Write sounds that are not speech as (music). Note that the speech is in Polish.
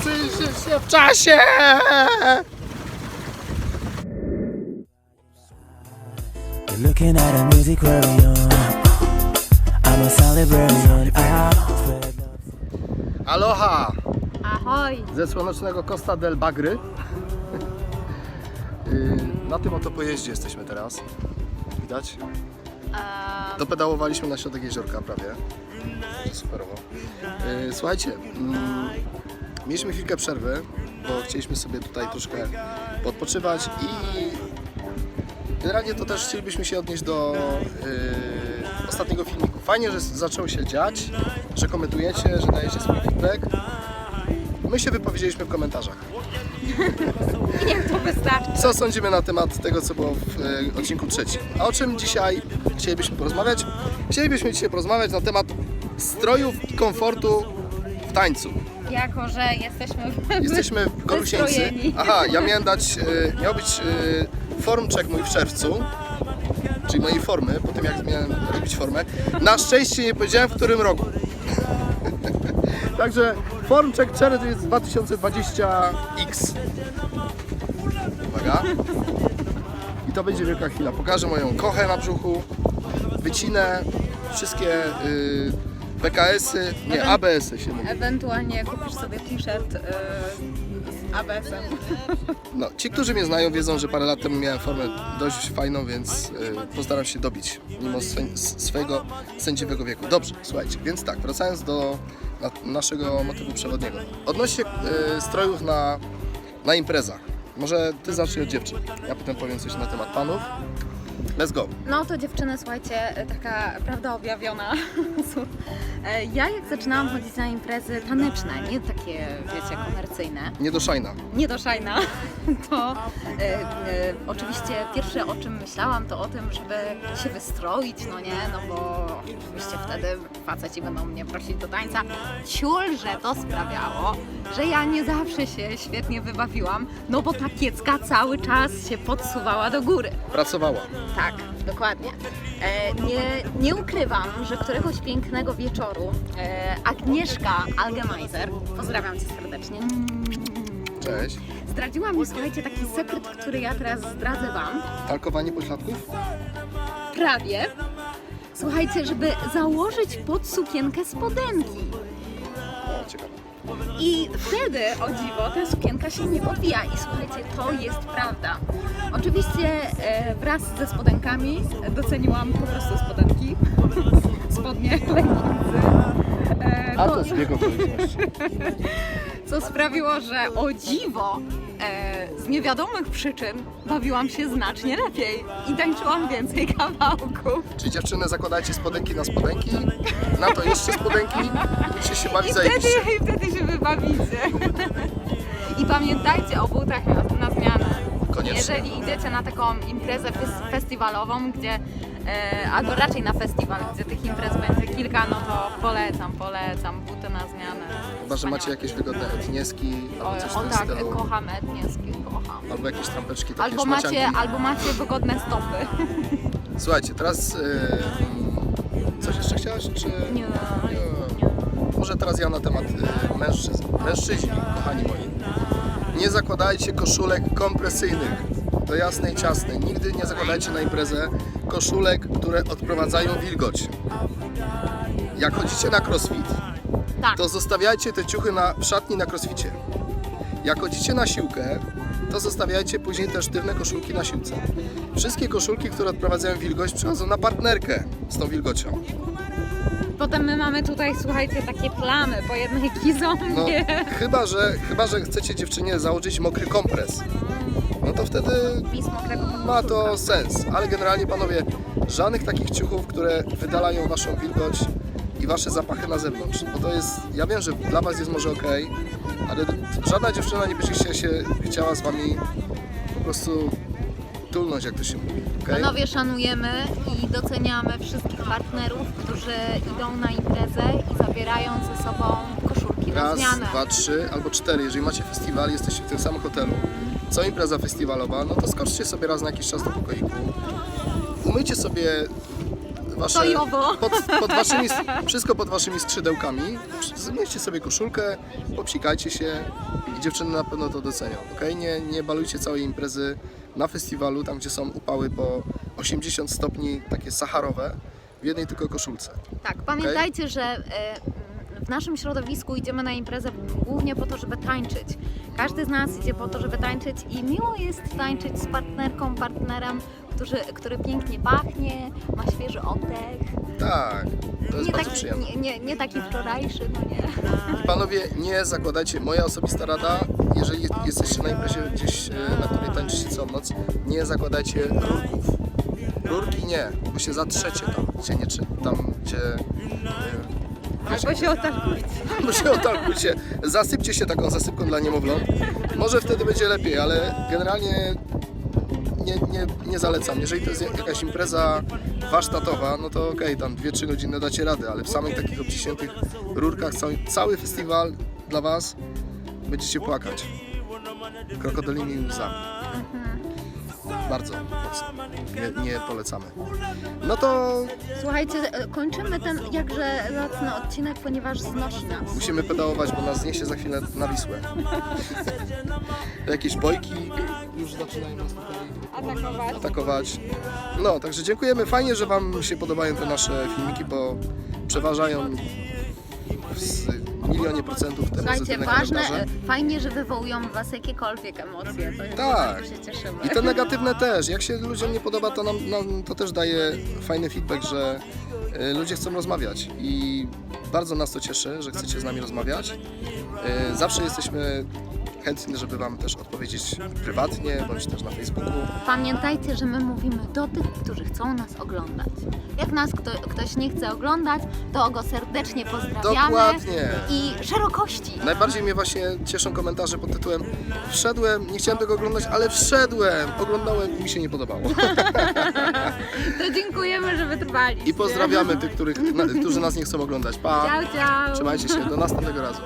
Wszyscy się w czasie! You're looking at a music aquarium. I'm a celebrarian. I spread love. Aloha! Ahoj! Ze słonecznego Costa del Bagry. Yy, Na tym oto pojeździe jesteśmy teraz. Widać? Dopedałowaliśmy na środek jeziorka prawie. Superowo. Yy, Słuchajcie, mm, mieliśmy chwilkę przerwy, bo chcieliśmy sobie tutaj troszkę podpoczywać i generalnie to też chcielibyśmy się odnieść do yy, ostatniego filmiku. Fajnie, że zaczęło się dziać, że komentujecie, że dajecie swój feedback. My się wypowiedzieliśmy w komentarzach. (laughs) niech to wystarczy. Co sądzimy na temat tego, co było w e, odcinku trzecim? A o czym dzisiaj chcielibyśmy porozmawiać? Chcielibyśmy dzisiaj porozmawiać na temat strojów i komfortu w tańcu. Jako, że jesteśmy w... (laughs) Jesteśmy w. Wystrojeni. Aha, ja miałem dać, e, miał być e, form check mój w czerwcu, czyli mojej formy, po tym jak miałem robić formę. Na szczęście nie powiedziałem w którym roku. (laughs) Także form check czerwca jest 2020X. Uwaga. I to będzie wielka chwila. Pokażę moją kochę na brzuchu, wycinę wszystkie y, BKS-y, nie, ABS-y się mówi. Ewentualnie kupisz sobie t-shirt z ABS-em. (laughs) No, ci, którzy mnie znają, wiedzą, że parę lat temu miałem formę dość fajną, więc y, postaram się dobić, mimo swe, swojego sędziwego wieku. Dobrze, słuchajcie, więc tak, wracając do na, naszego motywu przewodniego. Odnośnie y, strojów na, na imprezach. Może ty zacznij od dziewczyn, ja potem powiem coś na temat panów. Let's go. No to dziewczyny, słuchajcie, taka prawda objawiona. (laughs) E, Ja jak zaczynałam chodzić na imprezy taneczne, nie takie, wiecie, komercyjne, Nie do szajna. nie do szajna, (laughs) to e, e, oczywiście pierwsze o czym myślałam to o tym, żeby się wystroić, no nie, no bo oczywiście wtedy faceci będą mnie prosić do tańca. Ciul, że to sprawiało, że ja nie zawsze się świetnie wybawiłam, no bo ta kiecka cały czas się podsuwała do góry. Pracowała. Tak, dokładnie. E, nie, nie ukrywam, że któregoś pięknego wieczoru e, Agnieszka Algemeiser, pozdrawiam Cię serdecznie, Cześć. zdradziła mi, słuchajcie, taki sekret, który ja teraz zdradzę Wam. Talkowanie pośladków? Prawie. Słuchajcie, żeby założyć pod sukienkę spodenki. O, ciekawe. I wtedy, o dziwo, ta sukienka się nie podwija. I słuchajcie, to jest prawda. Oczywiście e, wraz ze spodenkami doceniłam po prostu spodenki, spodnie, (laughs) leginsy. E, A to, to zbieg okoliczności. co sprawiło, że o dziwo e, z niewiadomych przyczyn bawiłam się znacznie lepiej i tańczyłam więcej kawałków. Czyli dziewczyny zakładajcie spodenki na spodenki, na to jeszcze spodenki będziecie się bawić I wtedy, zajebiście. I wtedy się wybawicie. I pamiętajcie o butach na, na zmianę. Koniecznie. Jeżeli idziecie na taką imprezę fes- festiwalową, gdzie e, albo raczej na festiwal, gdzie tych imprez będzie kilka, no to polecam, polecam buty na zmianę. Chyba, że macie jakieś wygodne etnieski albo coś o tym tak, stylu. kocham etnieskie, kocham. Albo jakieś trampeczki takie Albo macie, szmacianki. albo macie wygodne stopy. (laughs) Słuchajcie, teraz yy, coś jeszcze chciałaś? Czy... Nie. Nie. Może teraz ja na temat yy, mężczyzn. Mężczyźni, kochani moi. Nie zakładajcie koszulek kompresyjnych. To jasne i ciasne. Nigdy nie zakładajcie na imprezę koszulek, które odprowadzają wilgoć. Jak chodzicie na crossfit, Tak. to zostawiajcie te ciuchy na, w szatni na crossficie. Jak chodzicie na siłkę, to zostawiajcie później te sztywne koszulki na siłce. Wszystkie koszulki, które odprowadzają wilgoć, przychodzą na partnerkę z tą wilgocią. Potem my mamy tutaj, słuchajcie, takie plamy po jednej (laughs) No, kizombie. chyba, że, chyba, że chcecie dziewczynie założyć mokry kompres. No to wtedy ma to sens. Ale generalnie, panowie, żadnych takich ciuchów, które wydalają waszą wilgoć i wasze zapachy na zewnątrz. Bo to jest, ja wiem, że dla was jest może ok, ale żadna dziewczyna nie będzie się, się chciała z wami po prostu tulnąć, jak to się mówi. Okej? Panowie szanujemy i doceniamy wszystkich partnerów, którzy idą na imprezę i zabierają ze sobą koszulki na Raz, zmianę. dwa, trzy albo cztery. Jeżeli macie festiwal, jesteście w tym samym hotelu, co impreza festiwalowa, no to skoczcie sobie raz na jakiś czas do pokoiku. Umyjcie sobie wasze, Sojowo. pod, pod waszymi, wszystko pod waszymi skrzydełkami. Zmieście sobie koszulkę, popsikajcie się i dziewczyny na pewno to docenią, ok? Nie, nie balujcie całej imprezy na festiwalu, tam gdzie są upały po 80 stopni, takie sacharowe, w jednej tylko koszulce. Tak, pamiętajcie, że e, w naszym środowisku idziemy na imprezę głównie po to, żeby tańczyć. Każdy z nas idzie po to, żeby tańczyć i miło jest tańczyć z partnerką, partnerem, który, który pięknie pachnie, ma świeży oddech. Tak, to jest Nie bardzo taki, przyjemne. nie, nie, nie taki wczorajszy, no nie. Panowie, nie zakładajcie, moja osobista rada, jeżeli jest- jesteście na imprezie gdzieś, e, na której tańczycie całą noc, nie zakładajcie rurków. Rurki nie, bo się zatrzecie tam, gdzie nie, czy- tam gdzie... e, wiecie, Albo się otargujcie. Albo się otargujcie, zasypcie się taką zasypką dla niemowląt. Może wtedy będzie lepiej, ale generalnie nie, nie, nie zalecam. Jeżeli to jest jakaś impreza warsztatowa, no to okej, tam 2-3 godziny dacie radę, ale w samych takich obciśniętych rurkach cały, cały festiwal dla Was będziecie płakać. Krokodylimi łzami. Bardzo mocno. Nie, nie polecamy. No to Słuchajcie, e, kończymy ten jakże zacny odcinek, ponieważ znosi nas. Musimy pedałować, bo nas zniesie za chwilę na Wisłę. (laughs) Jakieś bojki zaczynają nas tutaj Atakować. atakować. No, także dziękujemy. Fajnie, że Wam się podobają te nasze filmiki, bo przeważają w milionie procentów te Słuchajcie, pozytywne ważne, komentarze. e, fajnie, że wywołują w Was jakiekolwiek emocje. To Tak. bardzo się cieszymy. I te negatywne też. Jak się ludziom nie podoba, to nam, nam to też daje fajny feedback, że y, ludzie chcą rozmawiać i bardzo nas to cieszy, że chcecie z nami rozmawiać. Y, Zawsze jesteśmy chętni, żeby Wam też odpowiedzieć prywatnie, bądź też na Facebooku. Pamiętajcie, że my mówimy do tych, którzy chcą nas oglądać. Jak nas kto, ktoś nie chce oglądać, to go serdecznie pozdrawiamy. Dokładnie. I szerokości. Najbardziej mnie właśnie cieszą komentarze pod tytułem Wszedłem, nie chciałem tego oglądać, ale wszedłem, oglądałem i mi się nie podobało. (laughs) To dziękujemy, że wytrwaliście. I pozdrawiamy tych, których, którzy nas nie chcą oglądać. Pa! Ciao, ciao. Trzymajcie się, do następnego razu.